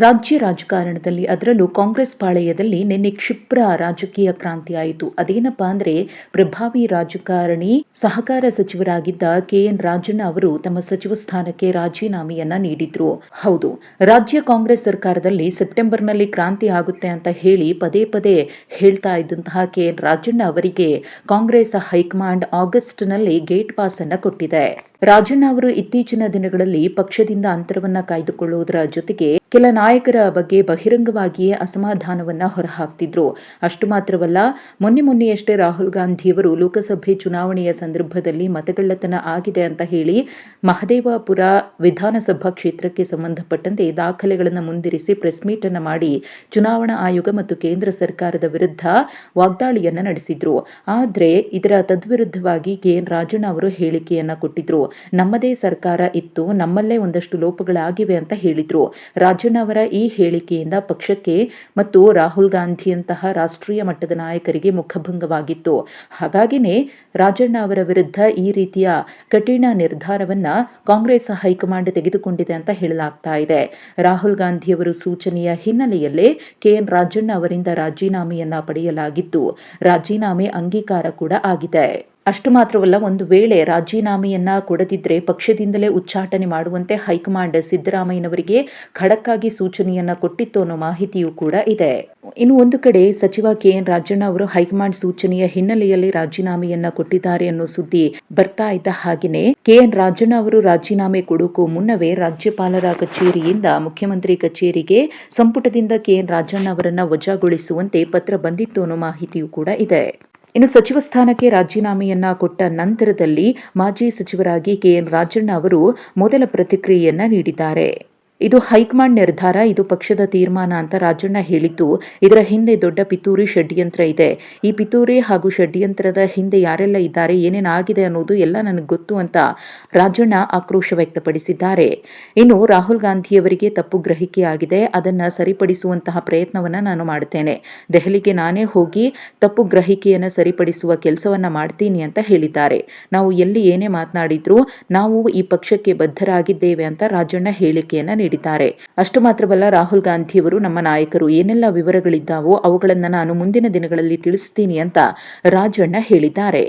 ರಾಜ್ಯ ರಾಜಕಾರಣದಲ್ಲಿ ಅದರಲ್ಲೂ ಕಾಂಗ್ರೆಸ್ ಪಾಳೆಯದಲ್ಲಿ ನಿನ್ನೆ ಕ್ಷಿಪ್ರ ರಾಜಕೀಯ ಕ್ರಾಂತಿ ಆಯಿತು. ಅದೇನಪ್ಪ ಅಂದ್ರೆ ಪ್ರಭಾವಿ ರಾಜಕಾರಣಿ ಸಹಕಾರ ಸಚಿವರಾಗಿದ್ದ ಕೆ ಎನ್ ರಾಜಣ್ಣ ಅವರು ತಮ್ಮ ಸಚಿವ ಸ್ಥಾನಕ್ಕೆ ರಾಜೀನಾಮೆಯನ್ನ ನೀಡಿದ್ರು. ಹೌದು, ರಾಜ್ಯ ಕಾಂಗ್ರೆಸ್ ಸರ್ಕಾರದಲ್ಲಿ ಸೆಪ್ಟೆಂಬರ್ನಲ್ಲಿ ಕ್ರಾಂತಿ ಆಗುತ್ತೆ ಅಂತ ಹೇಳಿ ಪದೇ ಪದೇ ಹೇಳ್ತಾ ಇದ್ದಂತಹ ಕೆ ಎನ್ ರಾಜಣ್ಣ ಅವರಿಗೆ ಕಾಂಗ್ರೆಸ್ ಹೈಕಮಾಂಡ್ ಆಗಸ್ಟ್ನಲ್ಲಿ ಗೇಟ್ ಪಾಸ್ ಅನ್ನ ಕೊಟ್ಟಿದೆ. ರಾಜಣ್ಣ ಅವರು ಇತ್ತೀಚಿನ ದಿನಗಳಲ್ಲಿ ಪಕ್ಷದಿಂದ ಅಂತರವನ್ನ ಕಾಯ್ದುಕೊಳ್ಳುವುದರ ಜೊತೆಗೆ ಕೆಲ ನಾಯಕರ ಬಗ್ಗೆ ಬಹಿರಂಗವಾಗಿಯೇ ಅಸಮಾಧಾನವನ್ನ ಹೊರಹಾಕ್ತಿದ್ರು. ಅಷ್ಟು ಮಾತ್ರವಲ್ಲ, ಮೊನ್ನೆ ಮೊನ್ನೆಯಷ್ಟೇ ರಾಹುಲ್ ಗಾಂಧಿಯವರು ಲೋಕಸಭೆ ಚುನಾವಣೆಯ ಸಂದರ್ಭದಲ್ಲಿ ಮತಗಳ್ಳತನ ಆಗಿದೆ ಅಂತ ಹೇಳಿ ಮಹದೇವಪುರ ವಿಧಾನಸಭಾ ಕ್ಷೇತ್ರಕ್ಕೆ ಸಂಬಂಧಪಟ್ಟಂತೆ ದಾಖಲೆಗಳನ್ನು ಮುಂದಿರಿಸಿ ಪ್ರೆಸ್ ಮೀಟ್ ಅನ್ನು ಮಾಡಿ ಚುನಾವಣಾ ಆಯೋಗ ಮತ್ತು ಕೇಂದ್ರ ಸರ್ಕಾರದ ವಿರುದ್ಧ ವಾಗ್ದಾಳಿಯನ್ನ ನಡೆಸಿದ್ರು. ಆದರೆ ಇದರ ತದ್ವಿರುದ್ಧವಾಗಿ ಕೆ ಎನ್ ರಾಜಣ್ಣ ಅವರು ಹೇಳಿಕೆಯನ್ನ ಕೊಟ್ಟಿದ್ರು. ನಮ್ಮದೇ ಸರ್ಕಾರ ಇತ್ತು, ನಮ್ಮಲ್ಲೇ ಒಂದಷ್ಟು ಲೋಪಗಳಾಗಿವೆ ಅಂತ ಹೇಳಿದ್ರು. ರಾಜಣ್ಣ ಅವರ ಈ ಹೇಳಿಕೆಯಿಂದ ಪಕ್ಷಕ್ಕೆ ಮತ್ತು ರಾಹುಲ್ ಗಾಂಧಿಯಂತಹ ರಾಷ್ಟ್ರೀಯ ಮಟ್ಟದ ನಾಯಕರಿಗೆ ಮುಖಭಂಗವಾಗಿತ್ತು. ಹಾಗಾಗಿನೇ ರಾಜಣ್ಣ ಅವರ ವಿರುದ್ಧ ಈ ರೀತಿಯ ಕಠಿಣ ನಿರ್ಧಾರವನ್ನ ಕಾಂಗ್ರೆಸ್ ಹೈಕಮಾಂಡ್ ತೆಗೆದುಕೊಂಡಿದೆ ಅಂತ ಹೇಳಲಾಗ್ತಾ ಇದೆ. ರಾಹುಲ್ ಗಾಂಧಿಯವರು ಸೂಚನೆಯ ಹಿನ್ನೆಲೆಯಲ್ಲೇ ಕೆಎನ್ ರಾಜಣ್ಣ ಅವರಿಂದ ರಾಜೀನಾಮೆಯನ್ನ ಪಡೆಯಲಾಗಿದ್ದು ರಾಜೀನಾಮೆ ಅಂಗೀಕಾರ ಕೂಡ ಆಗಿದೆ. ಅಷ್ಟು ಮಾತ್ರವಲ್ಲ, ಒಂದು ವೇಳೆ ರಾಜೀನಾಮೆಯನ್ನ ಕೊಡದಿದ್ರೆ ಪಕ್ಷದಿಂದಲೇ ಉಚ್ಚಾಟನೆ ಮಾಡುವಂತೆ ಹೈಕಮಾಂಡ್ ಸಿದ್ದರಾಮಯ್ಯನವರಿಗೆ ಖಡಕ್ಕಾಗಿ ಸೂಚನೆಯನ್ನ ಕೊಟ್ಟಿತ್ತು ಅನ್ನೋ ಮಾಹಿತಿಯೂ ಕೂಡ ಇದೆ. ಇನ್ನು ಒಂದು ಕಡೆ ಸಚಿವ ಕೆ ಎನ್ ರಾಜಣ್ಣ ಅವರು ಹೈಕಮಾಂಡ್ ಸೂಚನೆಯ ಹಿನ್ನೆಲೆಯಲ್ಲಿ ರಾಜೀನಾಮೆಯನ್ನ ಕೊಟ್ಟಿದ್ದಾರೆ ಅನ್ನೋ ಸುದ್ದಿ ಬರ್ತಾ ಇದ್ದ ಹಾಗೆಯೇ ಕೆ ಎನ್ ರಾಜಣ್ಣ ಅವರು ರಾಜೀನಾಮೆ ಕೊಡೋಕ್ಕೂ ಮುನ್ನವೇ ರಾಜ್ಯಪಾಲರ ಕಚೇರಿಯಿಂದ ಮುಖ್ಯಮಂತ್ರಿ ಕಚೇರಿಗೆ ಸಂಪುಟದಿಂದ ಕೆ ಎನ್ ರಾಜಣ್ಣ ಅವರನ್ನ ವಜಾಗೊಳಿಸುವಂತೆ ಪತ್ರ ಬಂದಿತ್ತು ಅನ್ನೋ ಮಾಹಿತಿಯೂ ಕೂಡ ಇದೆ. ಇನ್ನು ಸಚಿವ ಸ್ಥಾನಕ್ಕೆ ರಾಜೀನಾಮೆಯನ್ನ ಕೊಟ್ಟ ನಂತರದಲ್ಲಿ ಮಾಜಿ ಸಚಿವರಾಗಿ ಕೆಎನ್ ರಾಜಣ್ಣ ಅವರು ಮೊದಲ ಪ್ರತಿಕ್ರಿಯೆಯನ್ನ ನೀಡಿದ್ದಾರೆ. ಇದು ಹೈಕಮಾಂಡ್ ನಿರ್ಧಾರ, ಇದು ಪಕ್ಷದ ತೀರ್ಮಾನ ಅಂತ ರಾಜಣ್ಣ ಹೇಳಿದ್ದು, ಇದರ ಹಿಂದೆ ದೊಡ್ಡ ಪಿತೂರಿ ಷಡ್ಯಂತ್ರ ಇದೆ. ಈ ಪಿತೂರಿ ಹಾಗೂ ಷಡ್ಯಂತ್ರದ ಹಿಂದೆ ಯಾರೆಲ್ಲ ಇದ್ದಾರೆ ಏನೇನಾಗಿದೆ ಅನ್ನೋದು ಎಲ್ಲ ನನಗೆ ಗೊತ್ತು ಅಂತ ರಾಜಣ್ಣ ಆಕ್ರೋಶ ವ್ಯಕ್ತಪಡಿಸಿದ್ದಾರೆ. ಇನ್ನು ರಾಹುಲ್ ಗಾಂಧಿಯವರಿಗೆ ತಪ್ಪು ಗ್ರಹಿಕೆ ಆಗಿದೆ, ಅದನ್ನು ಸರಿಪಡಿಸುವಂತಹ ಪ್ರಯತ್ನವನ್ನು ನಾನು ಮಾಡುತ್ತೇನೆ ದೆಹಲಿಗೆ ನಾನೇ ಹೋಗಿ ತಪ್ಪು ಗ್ರಹಿಕೆಯನ್ನು ಸರಿಪಡಿಸುವ ಕೆಲಸವನ್ನ ಮಾಡ್ತೀನಿ ಅಂತ ಹೇಳಿದ್ದಾರೆ. ನಾವು ಎಲ್ಲಿ ಏನೇ ಮಾತನಾಡಿದ್ರು ನಾವು ಈ ಪಕ್ಷಕ್ಕೆ ಬದ್ಧರಾಗಿದ್ದೇವೆ ಅಂತ ರಾಜಣ್ಣ ಹೇಳಿಕೆಯನ್ನ ನೀಡಿದ್ದಾರೆ. ನೀಡಿದ್ದಾರೆ. ಅಷ್ಟು ಮಾತ್ರವಲ್ಲ, ರಾಹುಲ್ ಗಾಂಧಿಯವರು ನಮ್ಮ ನಾಯಕರು ಏನೆಲ್ಲ ವಿವರಗಳಿದ್ದಾವೋ ಅವುಗಳನ್ನು ನಾನು ಮುಂದಿನ ದಿನಗಳಲ್ಲಿ ತಿಳಿಸ್ತೀನಿ ಅಂತ ರಾಜಣ್ಣ ಹೇಳಿದ್ದಾರೆ.